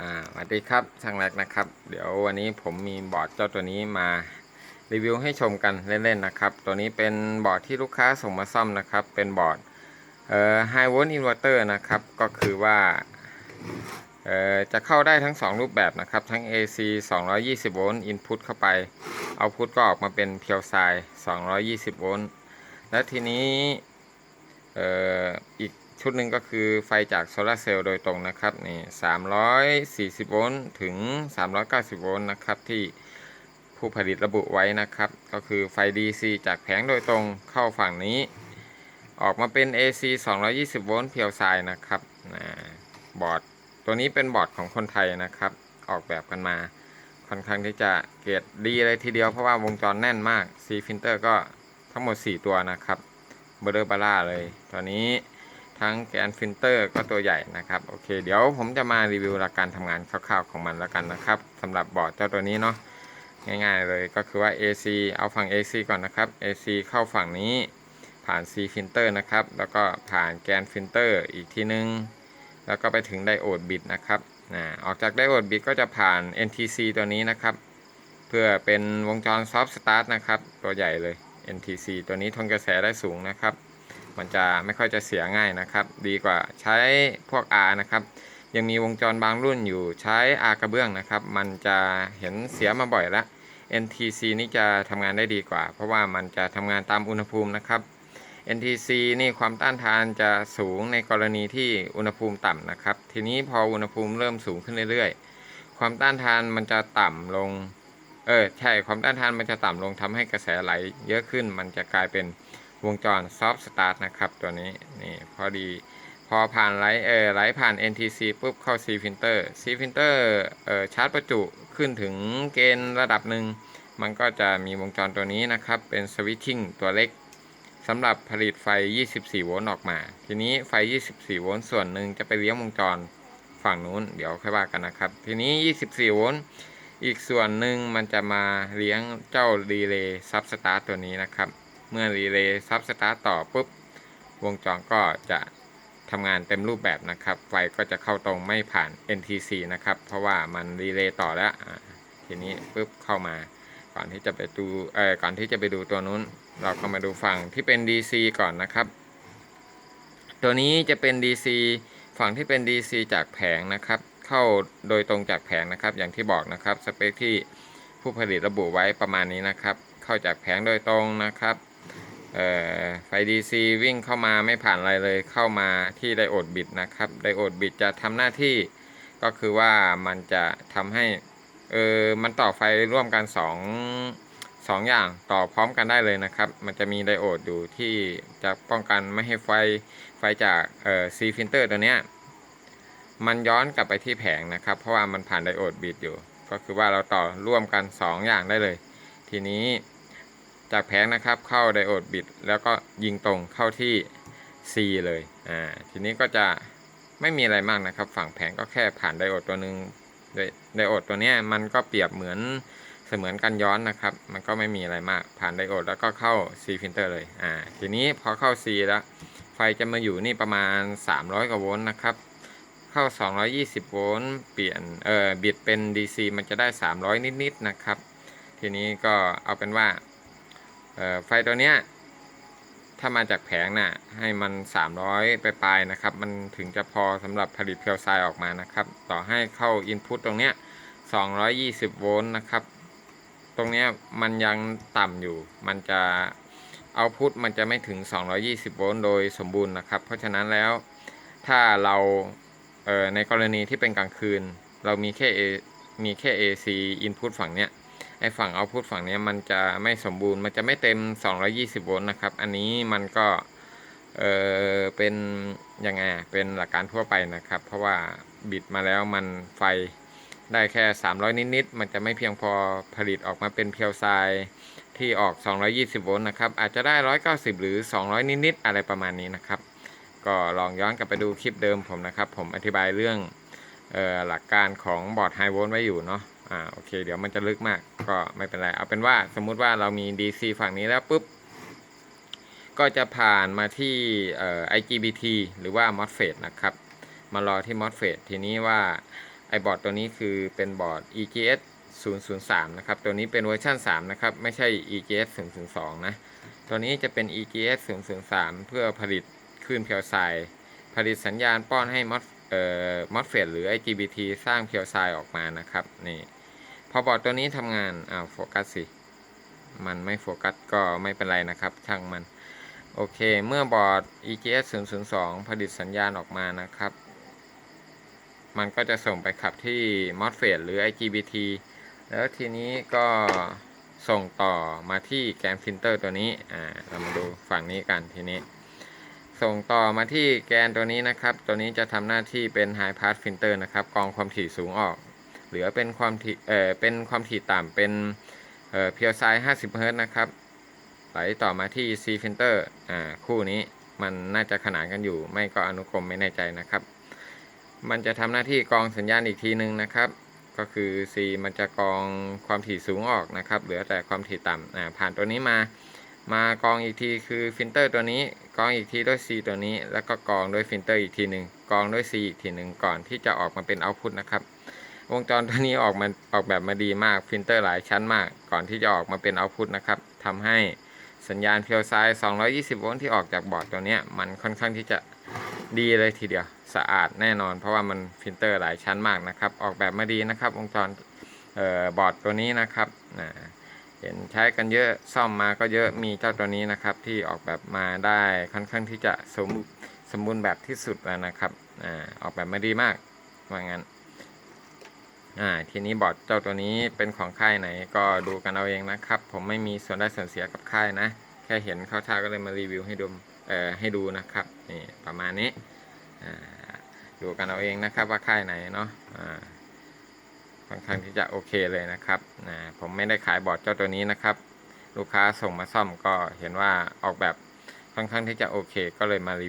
อ่าสวัสดีครับช่างแรกนะครับ เดี๋ยววันนี้ผมมีบอร์ดเจ้าตัวนี้มารีวิวให้ชมกันเล่นๆนะครับ ตัวนี้เป็นบอร์ดที่ลูกค้าส่งมาซ่อมนะครับ เป็นบอร์ดเอ่อ high volt inverter นะครับ ก็คือว่าเอ่อจะเข้าได้ทั้ง 2 รูปแบบนะครับ ทั้ง AC 220โวลต์ input เข้าไป output ก็ออกมาเป็นเพียวไซ220โวลต์และทีนี้เอ่ออีก ชุดหนึ่งก็คือไฟจากโซลาร์เซลล์โดยตรงนะครับนี่340โวลต์ถึง390โวลต์นะครับที่ผู้ผลิตระบุไว้นะครับ ก็คือไฟ DC จากแผงโดยตรงเข้าฝั่งนี้ ออกมาเป็น AC 220 โวลต์เพียวไซนะครับนะบอร์ดตัวนี้เป็นบอร์ดของคนไทยนะครับ ออกแบบกันมาค่อนข้างที่จะเกรดดีเลยทีเดียวเพราะว่าวงจรแน่นมาก C filter ก็ทั้งหมด 4 ตัวนะครับเบอร์เบอร่าเลยตัวนี้ ทั้งแกนฟิลเตอร์ก็ตัวใหญ่นะครับ โอเค เดี๋ยวผมจะมารีวิวหลักการทำงานคร่าวๆของมันแล้วกันนะครับสำหรับบอร์ดเจ้าตัวนี้เนาะง่ายๆเลยก็คือว่า AC เอาฝั่ง AC ก่อนนะครับ AC เข้าฝั่งนี้ผ่าน C ฟิลเตอร์นะครับ แล้วก็ผ่านแกนฟิลเตอร์อีกทีนึง แล้วก็ไปถึงไดโอดบิตนะครับนะออกจากไดโอดบิตก็จะผ่าน NTC ตัวนี้นะครับ เพื่อเป็นวงจรซอฟต์สตาร์ทนะครับ ตัวใหญ่เลย NTC ตัวนี้ทนกระแสได้สูงนะครับ มันจะไม่ค่อยจะเสียง่ายนะครับ ดีกว่าใช้พวก R นะครับ ยังมีวงจรบางรุ่นอยู่ใช้ R กระเบื้องนะครับ มันจะเห็นเสียมาบ่อยแล้ว NTC นี่จะทำงานได้ดีกว่า เพราะว่ามันจะทำงานตามอุณหภูมินะครับ NTC นี่ความต้านทานจะสูงในกรณีที่อุณหภูมิต่ำนะครับ ทีนี้พออุณหภูมิเริ่มสูงขึ้นเรื่อยๆ ความต้านทานมันจะต่ำลง เออใช่ ความต้านทานมันจะต่ำลงทำให้กระแสไหลเยอะขึ้น มันจะกลายเป็น วงจรซอฟต์สตาร์ทนะครับตัวนี้นี่พอดีพอผ่านไลท์เออไลท์ผ่าน NTC ปุ๊บเข้า C filter C filter เอ่อชาร์จประจุขึ้นถึงเกณฑ์ระดับหนึ่ง มันก็จะมีวงจรตัวนี้นะครับ เป็นสวิตชิ่งตัวเล็กสำหรับผลิตไฟ 24 โวลต์ออกมา ทีนี้ไฟ 24 โวลต์ส่วนหนึ่งจะไปเลี้ยงวงจรฝั่งนู้น เดี๋ยวค่อยว่ากันนะครับ ทีนี้ 24 โวลต์อีกส่วนหนึ่งมันจะมาเลี้ยงเจ้ารีเลย์ซับสตาร์ตตัวนี้นะครับ เมื่อรีเลย์ซับสตาร์ตต่อปุ๊บ วงจรก็จะทำงานเต็มรูปแบบนะครับ ไฟก็จะเข้าตรงไม่ผ่าน NTC นะครับ เพราะว่ามันรีเลย์ต่อแล้วทีนี้ปุ๊บเข้ามา ก่อนที่จะไปดูเอ่อก่อนที่จะไปดูตัวนู้น เราก็มาดูฝั่งที่เป็น DC ก่อนนะครับ ตัวนี้จะเป็น DC ฝั่งที่เป็น DC จากแผงนะครับ เข้าโดยตรงจากแผงนะครับ อย่างที่บอกนะครับสเปคที่ผู้ผลิตระบุไว้ประมาณนี้นะครับ เข้าจากแผงโดยตรงนะครับ ไฟ DC วิ่งเข้ามาไม่ผ่านอะไรเลยเข้ามาที่ไดโอดบิดนะครับไดโอดบิดจะทำหน้าที่ก็คือว่ามันจะทำให้เออมันต่อไฟร่วมกันสองสองอย่างต่อพร้อมกันได้เลยนะครับ มันจะมีไดโอดอยู่ที่จะป้องกันไม่ให้ไฟไฟจากเอ่อ C filter ตัวเนี้ยมันย้อนกลับไปที่แผงนะครับ เพราะว่ามันผ่านไดโอดบิดอยู่ ก็คือว่าเราต่อร่วมกัน 2 อย่างได้เลย ทีนี้ จากแผงนะครับเข้าไดโอดบิด แล้วก็ยิงตรงเข้าที่ C เลยอ่าทีนี้ก็จะไม่มีอะไรมากนะครับ ฝั่งแผงก็แค่ผ่านไดโอดตัวหนึ่งไดโอดตัวนี้มันก็เปรียบเหมือนเสมือนกันย้อนนะครับ มันก็ไม่มีอะไรมากผ่านไดโอดแล้วก็เข้า C filter เลยอ่าทีนี้พอเข้า C แล้ว ไฟจะมาอยู่นี่ประมาณ 300กว่าโวลต์นะครับ เข้า 220 โวลต์เปลี่ยนเอ่อบิดเป็น DC มันจะได้ 300 นิดๆนะครับ ทีนี้ก็เอาเป็นว่า ไฟตัวเนี้ยถ้ามาจากแผงน่ะให้มัน 300ไปปลายนะครับ มันถึงจะพอสำหรับผลิตเพียวไซออกมานะครับ ต่อให้เข้า Input ตตรงเนี้ย220 โวลต์นะครับ ตรงเนี้ยมันยังต่ำอยู่ มันจะเอาพุทมันจะไม่ถึง 220 โวลต์โดยสมบูรณ์นะครับ เพราะฉะนั้นแล้วถ้าเราเในกรณีที่เป็นกลางคืน เรามีแค่ A มีแค่ AC input ฝั่งเนี้ย ไอฝั่ง output ฝั่งเนี้ยมันจะไม่สมบูรณ์มันจะไม่เต็ม 220 โวลต์นะครับ อันนี้มันก็เออเป็นยังไงเป็นหลักการทั่วไปนะครับ เพราะว่าบิดมาแล้วมันไฟได้แค่ 300 นิดๆ มันจะไม่เพียงพอผลิตออกมาเป็นเพียวไซที่ออก 220 โวลต์นะครับ อาจจะได้ 190 หรือ 200 นิดๆ อะไรประมาณนี้นะครับ ก็ลองย้อนกลับไปดูคลิปเดิมผมนะครับ ผมอธิบายเรื่องเออหลักการของบอร์ดไฮโวลต์ไว้อยู่เนาะ อ่าโอเค เดี๋ยวมันจะลึกมากก็ไม่เป็นไร เอาเป็นว่าสมมุติว่าเรามี DC ฝั่งนี้แล้วปุ๊บ ก็จะผ่านมาที่เอ่อ IGBT หรือว่า MOSFET นะครับ มารอที่ MOSFET ทีนี้ว่าไอบอร์ดตัวนี้คือเป็นบอร์ด EGS 003 นะครับ ตัวนี้เป็นเวอร์ชัน3 นะครับ ไม่ใช่ EGS 002 นะ ตัวนี้จะเป็น EGS 003 เพื่อผลิตคลื่นเพียวไซผลิตสัญญาณป้อนให้มอสเอ่อมอสเฟตหรือ IGBT สร้างเพียวไซออกมานะครับ นี่ พอบอร์ดตัวนี้ทำงานอ้าวโฟกัสสิ มันไม่โฟกัสก็ไม่เป็นไรนะครับ ช่างมัน โอเค เมื่อบอร์ด EGS 002ผลิตสัญญาณออกมานะครับ มันก็จะส่งไปขับที่ MOSFET หรือ IGBT แล้วทีนี้ก็ส่งต่อมาที่แกนฟิลเตอร์ตัวนี้ อ่า เรามาดูฝั่งนี้กันทีนี้ ส่งต่อมาที่แกนตัวนี้นะครับ ตัวนี้จะทำหน้าที่เป็น High Pass Filter นะครับ กรองความถี่สูงออก เหลือเป็นความถี่เอ่อเป็นความถี่ต่ำเป็นเอ่อเพียวไซด์50เฮิร์ตนะครับ ไหลต่อมาที่ C filter อ่าคู่นี้มันน่าจะขนานกันอยู่ ไม่ก็อนุกรมไม่แน่ใจนะครับ มันจะทำหน้าที่กรองสัญญาณอีกทีหนึ่งนะครับก็คือ C มันจะกรองความถี่สูงออกนะครับ เหลือแต่ความถี่ต่ำอ่าผ่านตัวนี้มา มากรองอีกทีคือฟิลเตอร์ตัวนี้กรองอีกทีด้วย C ตัวนี้ แล้วก็กรองด้วยฟิลเตอร์อีกทีหนึ่งกรองด้วย C อีกทีหนึ่งก่อนที่จะออกมาเป็นเอาพุตนะครับ วงจรตัวนี้ออกมาออกแบบมาดีมากฟิลเตอร์หลายชั้นมาก ก่อนที่จะออกมาเป็นเอาพุตนะครับทำให้สัญญาณเพียวไซด์220 โวลต์ที่ออกจากบอร์ดตัวนี้มันค่อนข้างที่จะดีเลยทีเดียวสะอาดแน่นอน เพราะว่ามันฟิลเตอร์หลายชั้นมากนะครับ ออกแบบมาดีนะครับ วงจรเอ่อบอร์ดตัวนี้นะครับนะเห็นใช้กันเยอะซ่อมมาก็เยอะมีเจ้าตัวนี้นะครับ ที่ออกแบบมาได้ค่อนข้างที่จะสมสมบูรณ์แบบที่สุดแล้วนะครับอออกแบบมาดีมากว่างั้น อ่าทีนี้บอร์ดเจ้าตัวนี้เป็นของค่ายไหนก็ดูกันเอาเองนะครับ ผมไม่มีส่วนได้ส่วนเสียกับค่ายนะ แค่เห็นเข้าท่าก็เลยมารีวิวให้ดูเอ่อให้ดูนะครับนี่ประมาณนี้อ่าดูกันเอาเองนะครับว่าค่ายไหนเนาะอ่าค่อนข้างที่จะโอเคเลยนะครับนะผมไม่ได้ขายบอร์ดเจ้าตัวนี้นะครับ ลูกค้าส่งมาซ่อมก็เห็นว่าออกแบบค่อนข้างที่จะโอเค ก็เลยมารี